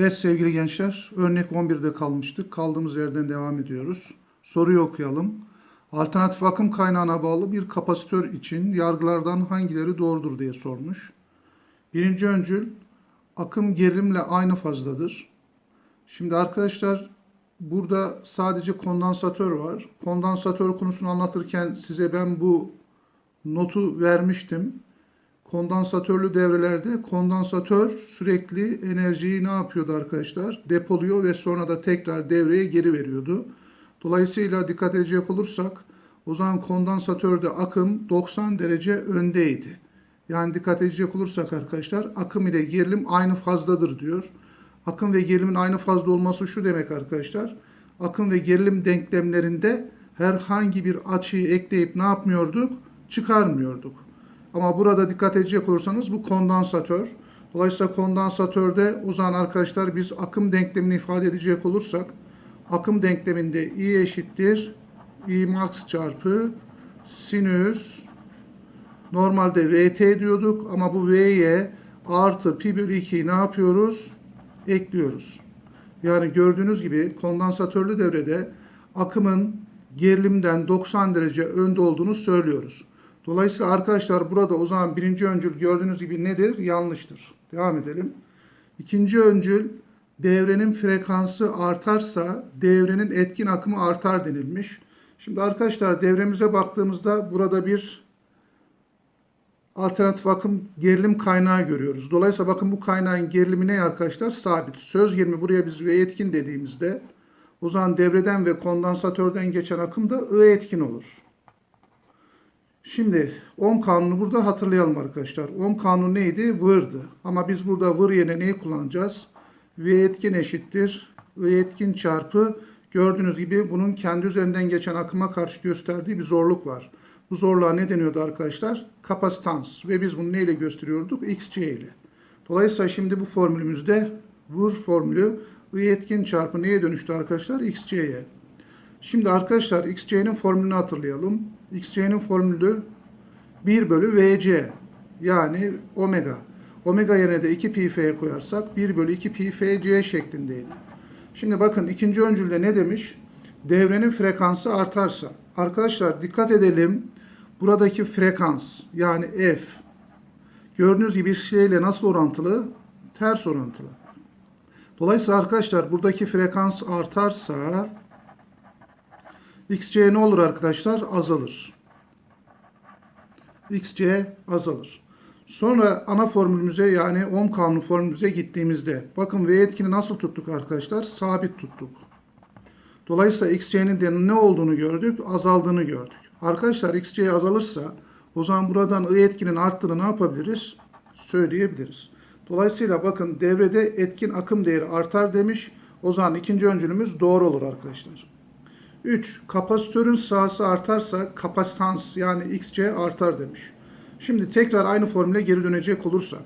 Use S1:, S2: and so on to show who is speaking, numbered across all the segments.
S1: Evet sevgili gençler, örnek 11'de kalmıştık. Kaldığımız yerden devam ediyoruz. Soruyu okuyalım. Alternatif akım kaynağına bağlı bir kapasitör için yargılardan hangileri doğrudur diye sormuş. Birinci öncül, akım gerilimle aynı fazdadır. Şimdi arkadaşlar burada sadece kondansatör var. Kondansatör konusunu anlatırken size ben bu notu vermiştim. Kondansatörlü devrelerde kondansatör sürekli enerjiyi ne yapıyordu arkadaşlar? Depoluyor ve sonra da tekrar devreye geri veriyordu. Dolayısıyla dikkat edecek olursak o zaman kondansatörde akım 90 derece öndeydi. Yani dikkat edecek olursak arkadaşlar akım ile gerilim aynı fazdadır diyor. Akım ve gerilimin aynı fazla olması şu demek arkadaşlar. Akım ve gerilim denklemlerinde herhangi bir açıyı ekleyip ne yapmıyorduk? Çıkarmıyorduk. Ama burada dikkat edecek olursanız bu kondansatör. Dolayısıyla kondansatörde o zaman arkadaşlar biz akım denklemini ifade edecek olursak akım denkleminde I eşittir I max çarpı sinüs normalde VT diyorduk ama bu V'ye artı pi bölü 2'yi ne yapıyoruz? Ekliyoruz. Yani gördüğünüz gibi kondansatörlü devrede akımın gerilimden 90 derece önde olduğunu söylüyoruz. Dolayısıyla arkadaşlar burada o zaman birinci öncül gördüğünüz gibi nedir? Yanlıştır. Devam edelim. İkinci öncül devrenin frekansı artarsa devrenin etkin akımı artar denilmiş. Şimdi arkadaşlar devremize baktığımızda burada bir alternatif akım gerilim kaynağı görüyoruz. Dolayısıyla bakın bu kaynağın gerilimi ne arkadaşlar? Sabit. Söz gelimi buraya biz V etkin dediğimizde o zaman devreden ve kondansatörden geçen akım da I etkin olur. Şimdi ohm kanunu burada hatırlayalım arkadaşlar. Ohm kanunu neydi? Vırdı. Ama biz burada vır yerine neyi kullanacağız? V etkin eşittir. I etkin çarpı gördüğünüz gibi bunun kendi üzerinden geçen akıma karşı gösterdiği bir zorluk var. Bu zorluğa ne deniyordu arkadaşlar? Kapasitans. Ve biz bunu neyle gösteriyorduk? XC ile. Dolayısıyla şimdi bu formülümüzde vır formülü I etkin çarpı neye dönüştü arkadaşlar? XC'ye. Şimdi arkadaşlar XC'nin formülünü hatırlayalım. XC'nin formülü 1 bölü VC yani omega. Omega yerine de 2 pi f koyarsak 1 bölü 2 pi f c şeklindeydi. Şimdi bakın ikinci öncülde ne demiş? Devrenin frekansı artarsa. Arkadaşlar dikkat edelim. Buradaki frekans yani f gördüğünüz gibi şeyle nasıl orantılı? Ters orantılı. Dolayısıyla arkadaşlar buradaki frekans artarsa xc ne olur arkadaşlar? Azalır. xc azalır. Sonra ana formülümüze yani ohm kanunu formülümüze gittiğimizde bakın V etkini nasıl tuttuk arkadaşlar? Sabit tuttuk. Dolayısıyla xc'nin de ne olduğunu gördük? Azaldığını gördük. Arkadaşlar xc azalırsa o zaman buradan I etkinin arttığını ne yapabiliriz? Söyleyebiliriz. Dolayısıyla bakın devrede etkin akım değeri artar demiş. O zaman ikinci öncülümüz doğru olur arkadaşlar. 3. Kapasitörün sahası artarsa kapasitans yani xc artar demiş. Şimdi tekrar aynı formüle geri dönecek olursak.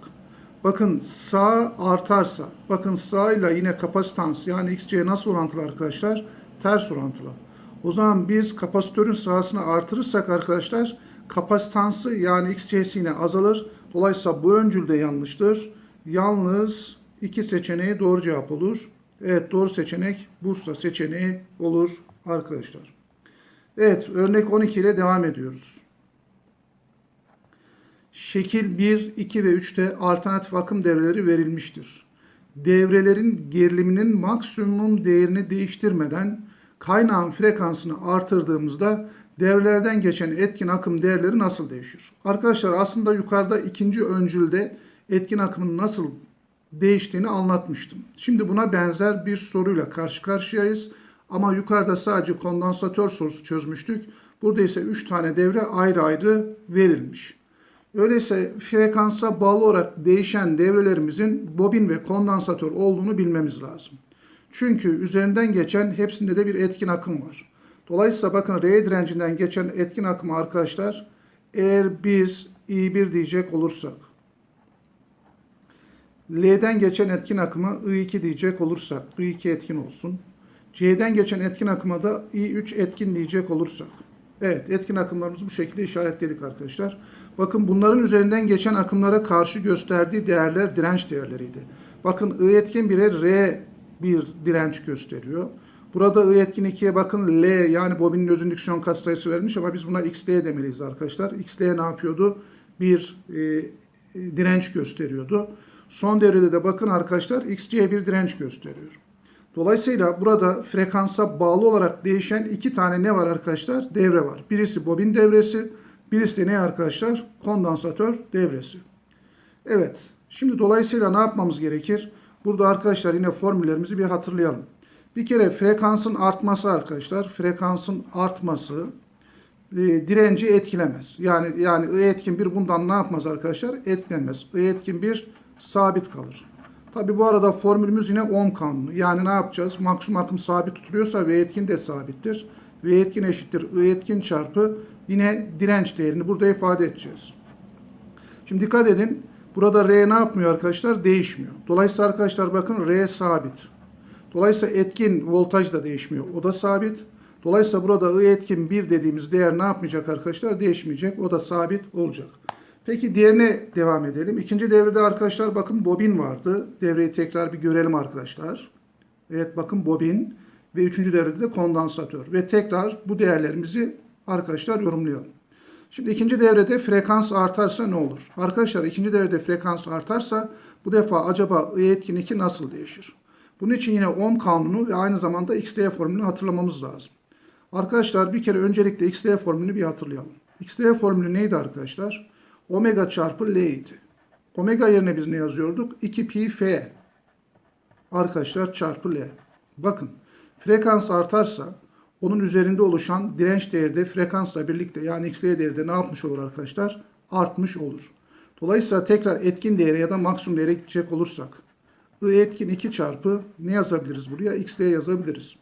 S1: Bakın sağ artarsa, bakın sağ ile yine kapasitans yani xc nasıl orantılı arkadaşlar? Ters orantılı. O zaman biz kapasitörün sahasını artırırsak arkadaşlar kapasitansı yani xc'si yine azalır. Dolayısıyla bu öncül de yanlıştır. Yalnız iki seçeneği doğru cevap olur. Evet doğru seçenek Bursa seçeneği olur arkadaşlar. Evet örnek 12 ile devam ediyoruz. Şekil 1, 2 ve 3'te alternatif akım devreleri verilmiştir. Devrelerin geriliminin maksimum değerini değiştirmeden kaynağın frekansını artırdığımızda devrelerden geçen etkin akım değerleri nasıl değişir? Arkadaşlar aslında yukarıda ikinci öncülde etkin akımın nasıl değiştiğini anlatmıştım. Şimdi buna benzer bir soruyla karşı karşıyayız. Ama yukarıda sadece kondansatör sorusu çözmüştük. Burada ise 3 tane devre ayrı ayrı verilmiş. Öyleyse frekansa bağlı olarak değişen devrelerimizin bobin ve kondansatör olduğunu bilmemiz lazım. Çünkü üzerinden geçen hepsinde de bir etkin akım var. Dolayısıyla bakın R direncinden geçen etkin akımı arkadaşlar eğer biz I1 diyecek olursak L'den geçen etkin akımı I2 diyecek olursak I2 etkin olsun. C'den geçen etkin akıma da I3 etkin diyecek olursak. Evet etkin akımlarımızı bu şekilde işaretledik arkadaşlar. Bakın bunların üzerinden geçen akımlara karşı gösterdiği değerler direnç değerleriydi. Bakın I etkin 1'e R bir direnç gösteriyor. Burada I etkin 2'ye bakın L yani bobinin özündüksiyon katsayısı vermiş ama biz buna XL demeliyiz arkadaşlar. XL ne yapıyordu? Bir e, direnç gösteriyordu. Son devrede de bakın arkadaşlar XC bir direnç gösteriyor. Dolayısıyla burada frekansa bağlı olarak değişen iki tane ne var arkadaşlar? Devre var. Birisi bobin devresi, birisi de ne arkadaşlar? Kondansatör devresi. Evet. Şimdi dolayısıyla ne yapmamız gerekir? Burada arkadaşlar yine formüllerimizi bir hatırlayalım. Bir kere frekansın artması arkadaşlar, frekansın artması e, direnci etkilemez. Yani yani I etkin 1 bundan ne yapmaz arkadaşlar? Etkilenmez. I etkin 1 sabit kalır. Tabi bu arada formülümüz yine ohm kanunu. Yani ne yapacağız? Maksimum akım sabit tutuluyorsa V etkin de sabittir. V etkin eşittir I etkin çarpı yine direnç değerini burada ifade edeceğiz. Şimdi dikkat edin. Burada R ne yapmıyor arkadaşlar? Değişmiyor. Dolayısıyla arkadaşlar bakın R sabit. Dolayısıyla etkin voltaj da değişmiyor. O da sabit. Dolayısıyla burada I etkin 1 dediğimiz değer ne yapmayacak arkadaşlar? Değişmeyecek. O da sabit olacak. Peki diğerine devam edelim. İkinci devrede arkadaşlar bakın bobin vardı. Devreyi tekrar bir görelim arkadaşlar. Evet bakın bobin ve üçüncü devrede de kondansatör. Ve tekrar bu değerlerimizi arkadaşlar yorumlayalım. Şimdi ikinci devrede frekans artarsa ne olur? Arkadaşlar ikinci devrede frekans artarsa bu defa acaba I etkin 2 nasıl değişir? Bunun için yine ohm kanunu ve aynı zamanda XT formülünü hatırlamamız lazım. Arkadaşlar bir kere öncelikle XT formülünü bir hatırlayalım. XT formülü neydi arkadaşlar? Omega çarpı L idi. Omega yerine biz ne yazıyorduk? 2 pi F. Arkadaşlar çarpı L. Bakın frekans artarsa onun üzerinde oluşan direnç değeri de frekansla birlikte yani XT değeri de ne yapmış olur arkadaşlar? Artmış olur. Dolayısıyla tekrar etkin değere ya da maksimum değere gidecek olursak I etkin 2 çarpı ne yazabiliriz buraya? XT yazabiliriz.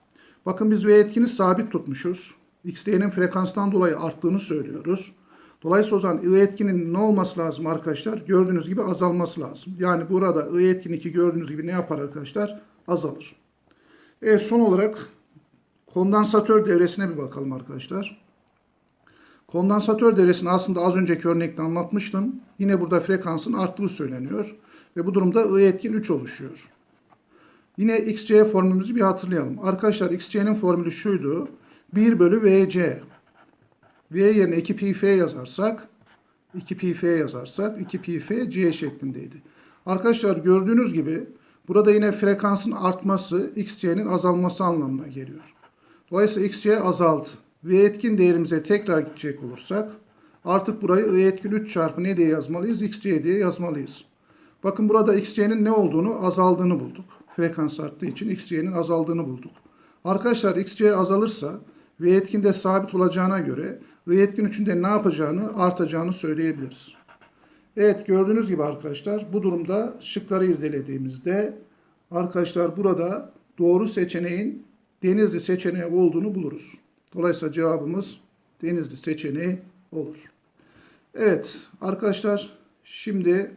S1: Bakın biz V etkini sabit tutmuşuz. XT'nin frekanstan dolayı arttığını söylüyoruz. Dolayısıyla o zaman I etkinin ne olması lazım arkadaşlar? Gördüğünüz gibi azalması lazım. Yani burada I etkin 2 gördüğünüz gibi ne yapar arkadaşlar? Azalır. Evet son olarak kondansatör devresine bir bakalım arkadaşlar. Kondansatör devresini aslında az önceki örnekte anlatmıştım. Yine burada frekansın arttığı söyleniyor. Ve bu durumda I etkin 3 oluşuyor. Yine XC formülümüzü bir hatırlayalım. Arkadaşlar XC'nin formülü şuydu. 1 bölü VC. V yerine 2 pi F yazarsak 2 pi F yazarsak 2 pi F C şeklindeydi. Arkadaşlar gördüğünüz gibi burada yine frekansın artması XC'nin azalması anlamına geliyor. Dolayısıyla XC azaldı. V etkin değerimize tekrar gidecek olursak artık burayı I etkin 3 çarpı ne diye yazmalıyız? XC diye yazmalıyız. Bakın burada XC'nin ne olduğunu azaldığını bulduk. Frekans arttığı için XC'nin azaldığını bulduk. Arkadaşlar XC azalırsa V etkin de sabit olacağına göre V etkin 3'ün de ne yapacağını artacağını söyleyebiliriz. Evet gördüğünüz gibi arkadaşlar bu durumda şıkları irdelediğimizde arkadaşlar burada doğru seçeneğin Denizli seçeneği olduğunu buluruz. Dolayısıyla cevabımız Denizli seçeneği olur. Evet arkadaşlar şimdi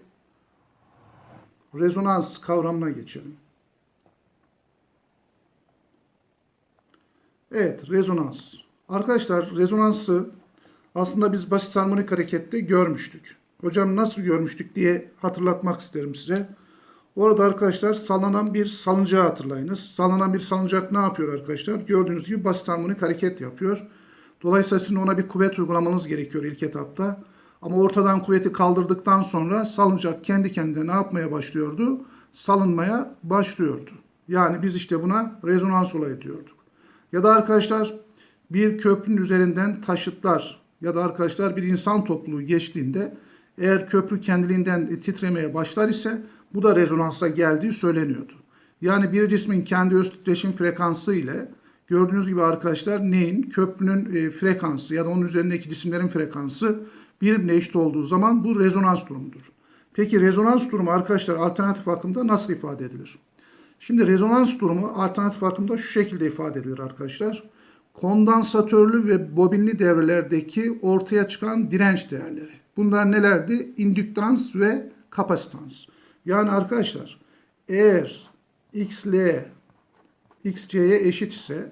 S1: rezonans kavramına geçelim. Evet, rezonans. Arkadaşlar rezonansı aslında biz basit harmonik harekette görmüştük. Hocam nasıl görmüştük diye hatırlatmak isterim size. Orada arkadaşlar sallanan bir salıncağı hatırlayınız. Sallanan bir salıncak ne yapıyor arkadaşlar? Gördüğünüz gibi basit harmonik hareket yapıyor. Dolayısıyla sizin ona bir kuvvet uygulamanız gerekiyor ilk etapta. Ama ortadan kuvveti kaldırdıktan sonra salıncak kendi kendine ne yapmaya başlıyordu? Salınmaya başlıyordu. Yani biz işte buna rezonans olayı diyorduk. Ya da arkadaşlar bir köprünün üzerinden taşıtlar ya da arkadaşlar bir insan topluluğu geçtiğinde eğer köprü kendiliğinden titremeye başlar ise bu da rezonansa geldiği söyleniyordu. Yani bir cismin kendi öz titreşim frekansı ile gördüğünüz gibi arkadaşlar neyin? Köprünün e, frekansı ya da onun üzerindeki cisimlerin frekansı birbirine eşit olduğu zaman bu rezonans durumudur. Peki rezonans durumu arkadaşlar alternatif akımda nasıl ifade edilir? Şimdi rezonans durumu alternatif akımda şu şekilde ifade edilir arkadaşlar. Kondansatörlü ve bobinli devrelerdeki ortaya çıkan direnç değerleri. Bunlar nelerdi? İndüktans ve kapasitans. Yani arkadaşlar eğer XL XC'ye eşit ise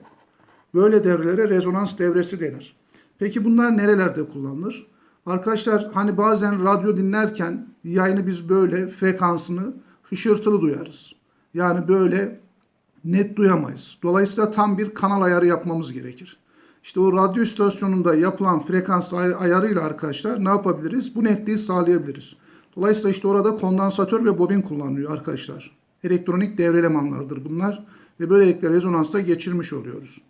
S1: böyle devrelere rezonans devresi denir. Peki bunlar nerelerde kullanılır? Arkadaşlar hani bazen radyo dinlerken yayını biz böyle frekansını hışırtılı duyarız. Yani böyle net duyamayız. Dolayısıyla tam bir kanal ayarı yapmamız gerekir. İşte o radyo istasyonunda yapılan frekans ay- ayarıyla arkadaşlar ne yapabiliriz? Bu netliği sağlayabiliriz. Dolayısıyla işte orada kondansatör ve bobin kullanılıyor arkadaşlar. Elektronik devre elemanlarıdır bunlar ve böylelikle rezonansta geçirmiş oluyoruz.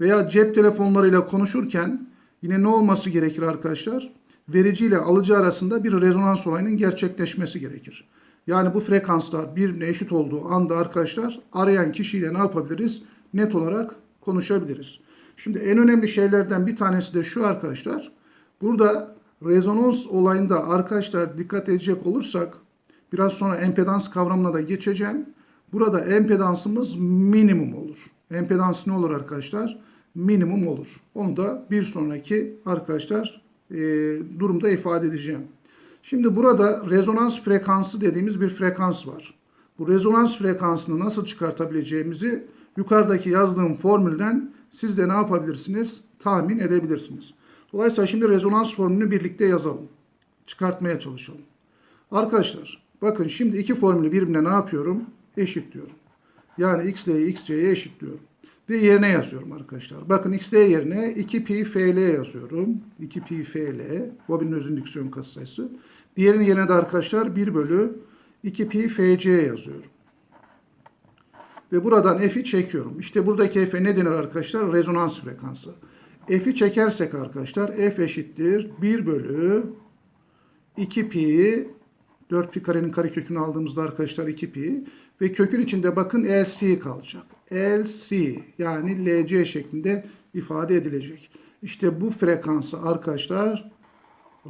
S1: Veya cep telefonlarıyla konuşurken yine ne olması gerekir arkadaşlar? Verici ile alıcı arasında bir rezonans olayının gerçekleşmesi gerekir. Yani bu frekanslar birbirine eşit olduğu anda arkadaşlar arayan kişiyle ne yapabiliriz? Net olarak konuşabiliriz. Şimdi en önemli şeylerden bir tanesi de şu arkadaşlar. Burada rezonans olayında arkadaşlar dikkat edecek olursak biraz sonra empedans kavramına da geçeceğim. Burada empedansımız minimum olur. Empedans ne olur arkadaşlar? Minimum olur. Onu da bir sonraki arkadaşlar e, durumda ifade edeceğim. Şimdi burada rezonans frekansı dediğimiz bir frekans var. Bu rezonans frekansını nasıl çıkartabileceğimizi yukarıdaki yazdığım formülden siz de ne yapabilirsiniz? Tahmin edebilirsiniz. Dolayısıyla şimdi rezonans formülünü birlikte yazalım. Çıkartmaya çalışalım. Arkadaşlar bakın şimdi iki formülü birbirine ne yapıyorum? Eşitliyorum. Yani x'l'yi xc'ye eşitliyorum. Ve yerine yazıyorum arkadaşlar. Bakın xl yerine 2 pi fl yazıyorum. 2 pi fl. Bobinin öz indüksiyon katsayısı. Diğerinin yerine de arkadaşlar 1 bölü 2 pi fc yazıyorum. Ve buradan f'i çekiyorum. İşte buradaki f'e ne denir arkadaşlar? Rezonans frekansı. F'i çekersek arkadaşlar f eşittir 1 bölü 2 pi 4 pi karenin karekökünü aldığımızda arkadaşlar 2 pi ve kökün içinde bakın LC kalacak. LC yani LC şeklinde ifade edilecek. İşte bu frekansı arkadaşlar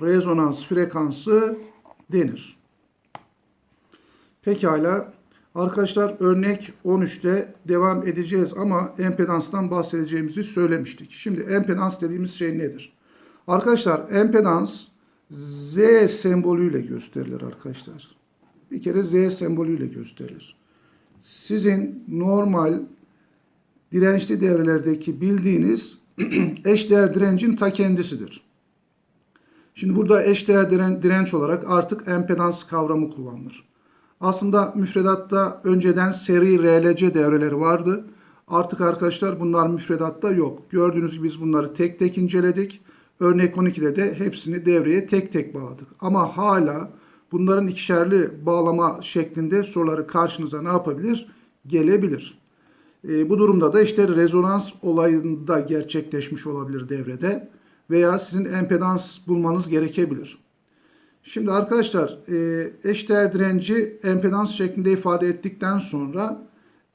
S1: rezonans frekansı denir. Pekala arkadaşlar örnek 13'te devam edeceğiz ama empedanstan bahsedeceğimizi söylemiştik. Şimdi empedans dediğimiz şey nedir? Arkadaşlar empedans Z sembolüyle gösterilir arkadaşlar. Bir kere Z sembolüyle gösterilir. Sizin normal dirençli devrelerdeki bildiğiniz eşdeğer direncin ta kendisidir. Şimdi burada eşdeğer diren, direnç olarak artık empedans kavramı kullanılır. Aslında müfredatta önceden seri RLC devreleri vardı. Artık arkadaşlar bunlar müfredatta yok. Gördüğünüz gibi biz bunları tek tek inceledik. Örnek 12'de de hepsini devreye tek tek bağladık. Ama hala bunların ikişerli bağlama şeklinde soruları karşınıza ne yapabilir? Gelebilir. E, bu durumda da işte rezonans olayında gerçekleşmiş olabilir devrede veya sizin empedans bulmanız gerekebilir. Şimdi arkadaşlar e, eşdeğer direnci empedans şeklinde ifade ettikten sonra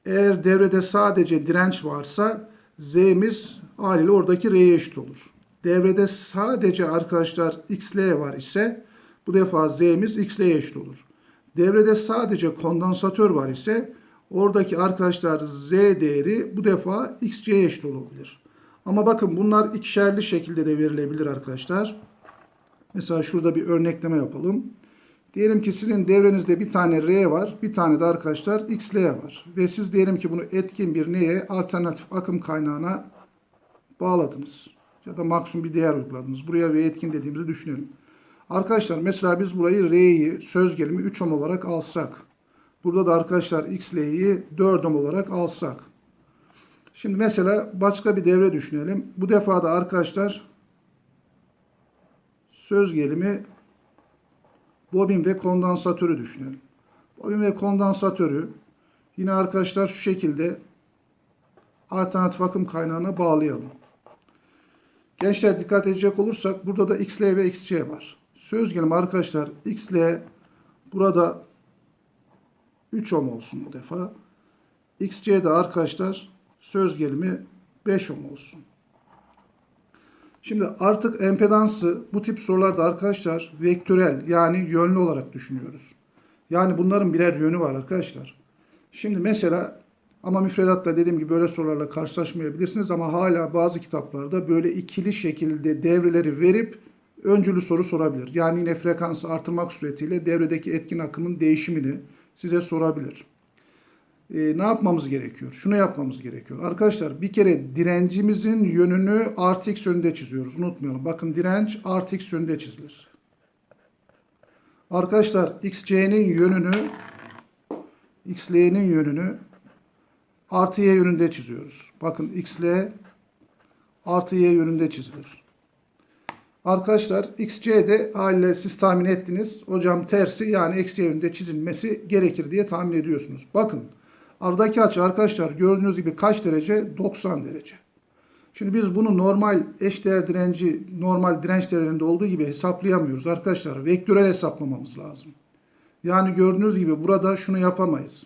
S1: eğer devrede sadece direnç varsa Z'miz haliyle oradaki R'ye eşit olur. Devrede sadece arkadaşlar XL var ise bu defa Z'miz XL'ye eşit olur. Devrede sadece kondansatör var ise oradaki arkadaşlar Z değeri bu defa XC'ye eşit olabilir. Ama bakın bunlar ikişerli şekilde de verilebilir arkadaşlar. Mesela şurada bir örnekleme yapalım. Diyelim ki sizin devrenizde bir tane R var, bir tane de arkadaşlar XL var. Ve siz diyelim ki bunu etkin bir neye, alternatif akım kaynağına bağladınız. Ya da maksimum bir değer uyguladınız. Buraya V etkin dediğimizi düşünelim. Arkadaşlar mesela biz burayı R'yi söz gelimi 3 ohm olarak alsak. Burada da arkadaşlar XL'yi 4 ohm olarak alsak. Şimdi mesela başka bir devre düşünelim. Bu defa da arkadaşlar söz gelimi bobin ve kondansatörü düşünelim. Bobin ve kondansatörü yine arkadaşlar şu şekilde alternatif akım kaynağına bağlayalım. Gençler dikkat edecek olursak burada da XL ve XC var. Söz gelimi arkadaşlar XL burada 3 ohm olsun bu defa. XC de arkadaşlar söz gelimi 5 ohm olsun. Şimdi artık empedansı bu tip sorularda arkadaşlar vektörel yani yönlü olarak düşünüyoruz. Yani bunların birer yönü var arkadaşlar. Şimdi mesela ama müfredatta dediğim gibi böyle sorularla karşılaşmayabilirsiniz ama hala bazı kitaplarda böyle ikili şekilde devreleri verip öncülü soru sorabilir. Yani yine frekansı artırmak suretiyle devredeki etkin akımın değişimini size sorabilir. Ee, ne yapmamız gerekiyor? Şunu yapmamız gerekiyor. Arkadaşlar bir kere direncimizin yönünü artı x yönünde çiziyoruz. Unutmayalım. Bakın direnç artı x yönünde çizilir. Arkadaşlar xc'nin yönünü XL'nin yönünü artı Y yönünde çiziyoruz. Bakın XL artı Y yönünde çizilir. Arkadaşlar XC'de haliyle siz tahmin ettiniz. Hocam tersi yani eksi yönünde çizilmesi gerekir diye tahmin ediyorsunuz. Bakın aradaki açı arkadaşlar gördüğünüz gibi kaç derece? 90 derece. Şimdi biz bunu normal eşdeğer direnci, normal direnç değerlerinde olduğu gibi hesaplayamıyoruz arkadaşlar. Vektörel hesaplamamız lazım. Yani gördüğünüz gibi burada şunu yapamayız.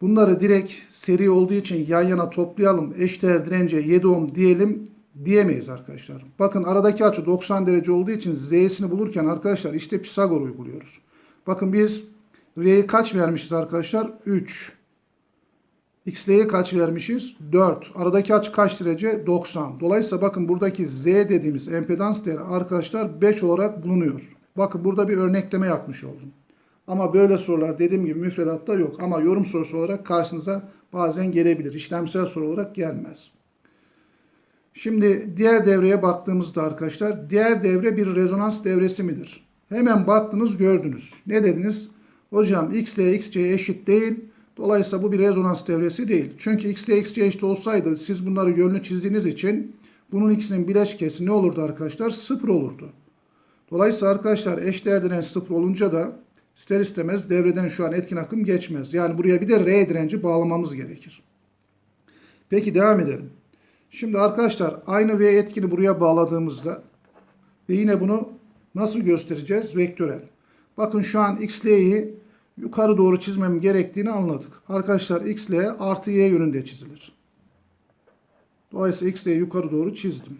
S1: Bunları direkt seri olduğu için yan yana toplayalım. Eşdeğer dirence 7 ohm diyelim diyemeyiz arkadaşlar. Bakın aradaki açı 90 derece olduğu için Z'sini bulurken arkadaşlar işte Pisagor uyguluyoruz. Bakın biz R'ye kaç vermişiz arkadaşlar? 3. XL'ye kaç vermişiz? 4. Aradaki açı kaç derece? 90. Dolayısıyla bakın buradaki Z dediğimiz empedans değeri arkadaşlar 5 olarak bulunuyor. Bakın burada bir örnekleme yapmış oldum. Ama böyle sorular dediğim gibi müfredatta yok. Ama yorum sorusu olarak karşınıza bazen gelebilir. İşlemsel soru olarak gelmez. Şimdi diğer devreye baktığımızda arkadaşlar diğer devre bir rezonans devresi midir? Hemen baktınız gördünüz. Ne dediniz? Hocam x ile xc eşit değil. Dolayısıyla bu bir rezonans devresi değil. Çünkü x ile xc eşit olsaydı siz bunları yönlü çizdiğiniz için bunun ikisinin bileşkesi ne olurdu arkadaşlar? Sıfır olurdu. Dolayısıyla arkadaşlar eşdeğer direnç sıfır olunca da ister istemez devreden şu an etkin akım geçmez. Yani buraya bir de R direnci bağlamamız gerekir. Peki devam edelim. Şimdi arkadaşlar aynı V etkini buraya bağladığımızda ve yine bunu nasıl göstereceğiz? Vektörel. Bakın şu an XL'yi yukarı doğru çizmem gerektiğini anladık. Arkadaşlar XL artı Y yönünde çizilir. Dolayısıyla XL'yi yukarı doğru çizdim.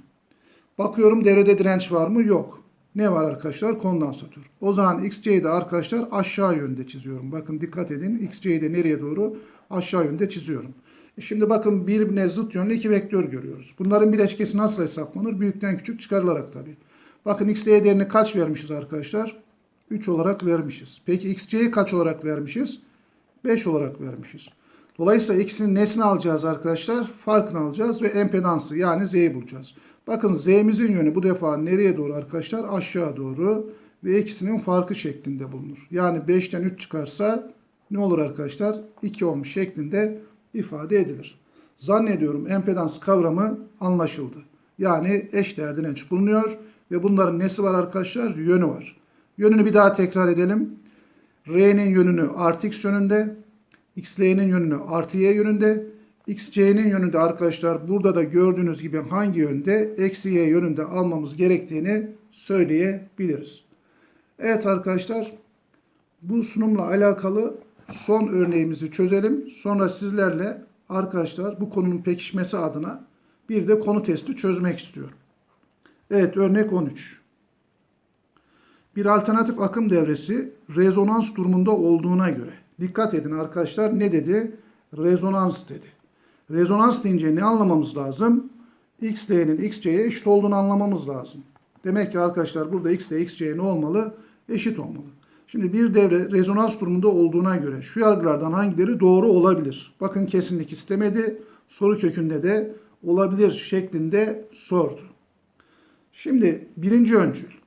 S1: Bakıyorum devrede direnç var mı? Yok. Ne var arkadaşlar? Kondansatör. O zaman XC'yi de arkadaşlar aşağı yönde çiziyorum. Bakın dikkat edin. XC'yi de nereye doğru? Aşağı yönde çiziyorum. E Şimdi bakın birbirine zıt yönlü iki vektör görüyoruz. Bunların bileşkesi nasıl hesaplanır? Büyükten küçük çıkarılarak tabii. Bakın XD'ye değerini kaç vermişiz arkadaşlar? 3 olarak vermişiz. Peki XC'ye kaç olarak vermişiz? 5 olarak vermişiz. Dolayısıyla ikisinin nesini alacağız arkadaşlar? Farkını alacağız ve empedansı yani Z'yi bulacağız. Bakın Z'mizin yönü bu defa nereye doğru arkadaşlar? Aşağı doğru ve ikisinin farkı şeklinde bulunur. Yani 5'ten 3 çıkarsa ne olur arkadaşlar? 2 ohm şeklinde ifade edilir. Zannediyorum empedans kavramı anlaşıldı. Yani eşdeğer direnç bulunuyor ve bunların nesi var arkadaşlar? Yönü var. Yönünü bir daha tekrar edelim. R'nin yönünü artı x yönünde, xl'nin yönünü artı y yönünde, xc'nin yönünde arkadaşlar burada da gördüğünüz gibi hangi yönde? Eksi y yönünde almamız gerektiğini söyleyebiliriz. Evet arkadaşlar bu sunumla alakalı son örneğimizi çözelim. Sonra sizlerle arkadaşlar bu konunun pekişmesi adına bir de konu testi çözmek istiyorum. Evet örnek 13. Bir alternatif akım devresi rezonans durumunda olduğuna göre. Dikkat edin arkadaşlar ne dedi? Rezonans dedi. Rezonans deyince ne anlamamız lazım? XD'nin XC'ye eşit olduğunu anlamamız lazım. Demek ki arkadaşlar burada XD XC'ye ne olmalı? Eşit olmalı. Şimdi bir devre rezonans durumunda olduğuna göre şu yargılardan hangileri doğru olabilir? Bakın kesinlik istemedi. Soru kökünde de olabilir şeklinde sordu. Şimdi birinci öncül.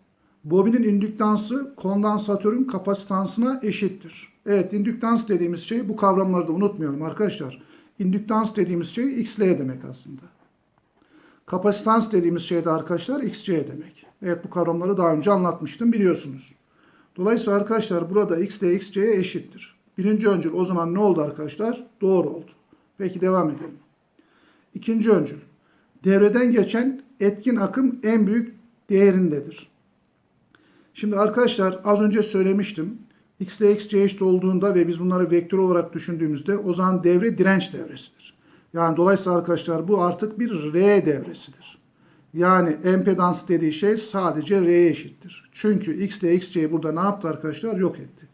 S1: Bobinin indüktansı kondansatörün kapasitansına eşittir. Evet indüktans dediğimiz şey bu kavramları da unutmayalım arkadaşlar. İndüktans dediğimiz şey XL demek aslında. Kapasitans dediğimiz şey de arkadaşlar XC demek. Evet bu kavramları daha önce anlatmıştım biliyorsunuz. Dolayısıyla arkadaşlar burada x de xc'ye eşittir. Birinci öncül o zaman ne oldu arkadaşlar? Doğru oldu. Peki devam edelim. İkinci öncül. Devreden geçen etkin akım en büyük değerindedir. Şimdi arkadaşlar az önce söylemiştim. x de xc eşit olduğunda ve biz bunları vektör olarak düşündüğümüzde o zaman devre direnç devresidir. Yani dolayısıyla arkadaşlar bu artık bir R devresidir. Yani empedans dediği şey sadece R'ye eşittir. Çünkü X ile XC'yi burada ne yaptı arkadaşlar? Yok etti.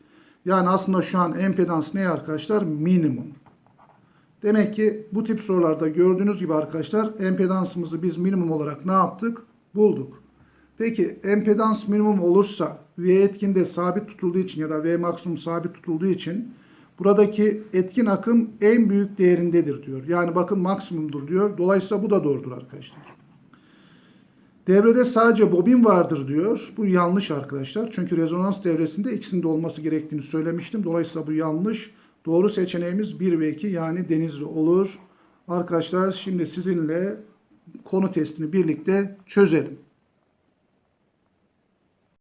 S1: Yani aslında şu an empedans ne arkadaşlar? Minimum. Demek ki bu tip sorularda gördüğünüz gibi arkadaşlar empedansımızı biz minimum olarak ne yaptık? Bulduk. Peki empedans minimum olursa V etkin de sabit tutulduğu için ya da V maksimum sabit tutulduğu için buradaki etkin akım en büyük değerindedir diyor. Yani bakın maksimumdur diyor. Dolayısıyla bu da doğrudur arkadaşlar. Devrede sadece bobin vardır diyor. Bu yanlış arkadaşlar. Çünkü rezonans devresinde ikisinde olması gerektiğini söylemiştim. Dolayısıyla bu yanlış. Doğru seçeneğimiz 1 ve 2 yani Denizli olur. Arkadaşlar şimdi sizinle konu testini birlikte çözelim.